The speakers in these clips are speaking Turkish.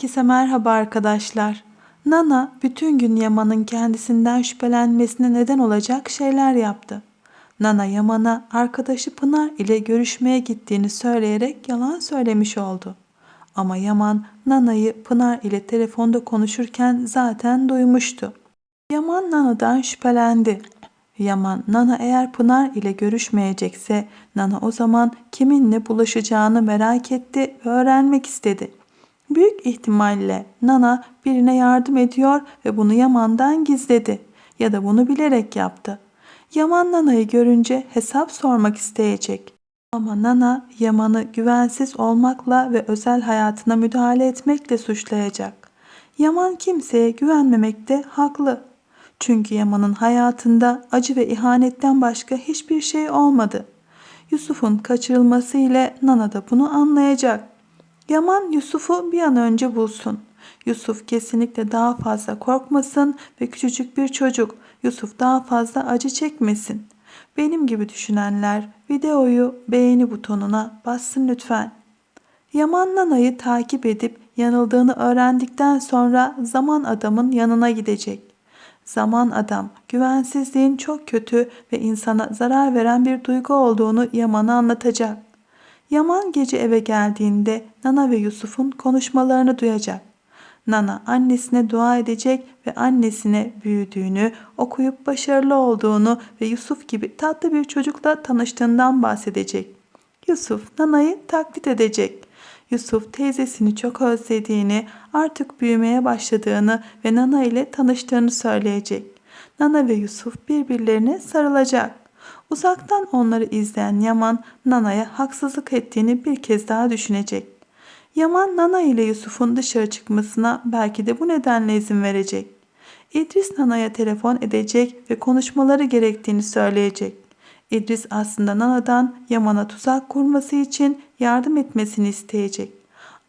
Herkese merhaba arkadaşlar. Nana bütün gün Yaman'ın kendisinden şüphelenmesine neden olacak şeyler yaptı. Nana Yaman'a arkadaşı Pınar ile görüşmeye gittiğini söyleyerek yalan söylemiş oldu. Ama Yaman Nana'yı Pınar ile telefonda konuşurken zaten duymuştu. Yaman Nana'dan şüphelendi. Yaman Nana eğer Pınar ile görüşmeyecekse Nana o zaman kiminle bulaşacağını merak etti ve öğrenmek istedi. Büyük ihtimalle Nana birine yardım ediyor ve bunu Yaman'dan gizledi ya da bunu bilerek yaptı. Yaman Nana'yı görünce hesap sormak isteyecek. Ama Nana Yaman'ı güvensiz olmakla ve özel hayatına müdahale etmekle suçlayacak. Yaman kimseye güvenmemekte haklı. Çünkü Yaman'ın hayatında acı ve ihanetten başka hiçbir şey olmadı. Yusuf'un kaçırılması ile Nana da bunu anlayacak. Yaman Yusuf'u bir an önce bulsun. Yusuf kesinlikle daha fazla korkmasın ve küçücük bir çocuk Yusuf daha fazla acı çekmesin. Benim gibi düşünenler videoyu beğeni butonuna bassın lütfen. Yaman Nana'yı takip edip yanıldığını öğrendikten sonra zaman adamın yanına gidecek. Zaman adam güvensizliğin çok kötü ve insana zarar veren bir duygu olduğunu Yaman'a anlatacak. Yaman gece eve geldiğinde Nana ve Yusuf'un konuşmalarını duyacak. Nana annesine dua edecek ve annesine büyüdüğünü, okuyup başarılı olduğunu ve Yusuf gibi tatlı bir çocukla tanıştığından bahsedecek. Yusuf Nana'yı taklit edecek. Yusuf teyzesini çok özlediğini, artık büyümeye başladığını ve Nana ile tanıştığını söyleyecek. Nana ve Yusuf birbirlerine sarılacak. Uzaktan onları izleyen Yaman Nana'ya haksızlık ettiğini bir kez daha düşünecek. Yaman Nana ile Yusuf'un dışarı çıkmasına belki de bu nedenle izin verecek. İdris Nana'ya telefon edecek ve konuşmaları gerektiğini söyleyecek. İdris aslında Nana'dan Yaman'a tuzak kurması için yardım etmesini isteyecek.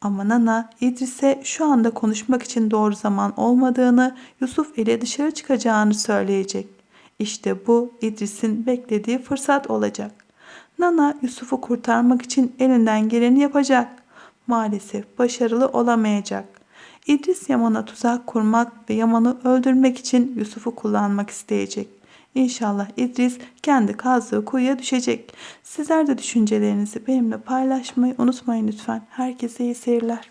Ama Nana İdris'e şu anda konuşmak için doğru zaman olmadığını, Yusuf ile dışarı çıkacağını söyleyecek. İşte bu İdris'in beklediği fırsat olacak. Nana Yusuf'u kurtarmak için elinden geleni yapacak. Maalesef başarılı olamayacak. İdris Yaman'a tuzak kurmak ve Yaman'ı öldürmek için Yusuf'u kullanmak isteyecek. İnşallah İdris kendi kazdığı kuyuya düşecek. Sizler de düşüncelerinizi benimle paylaşmayı unutmayın lütfen. Herkese iyi seyirler.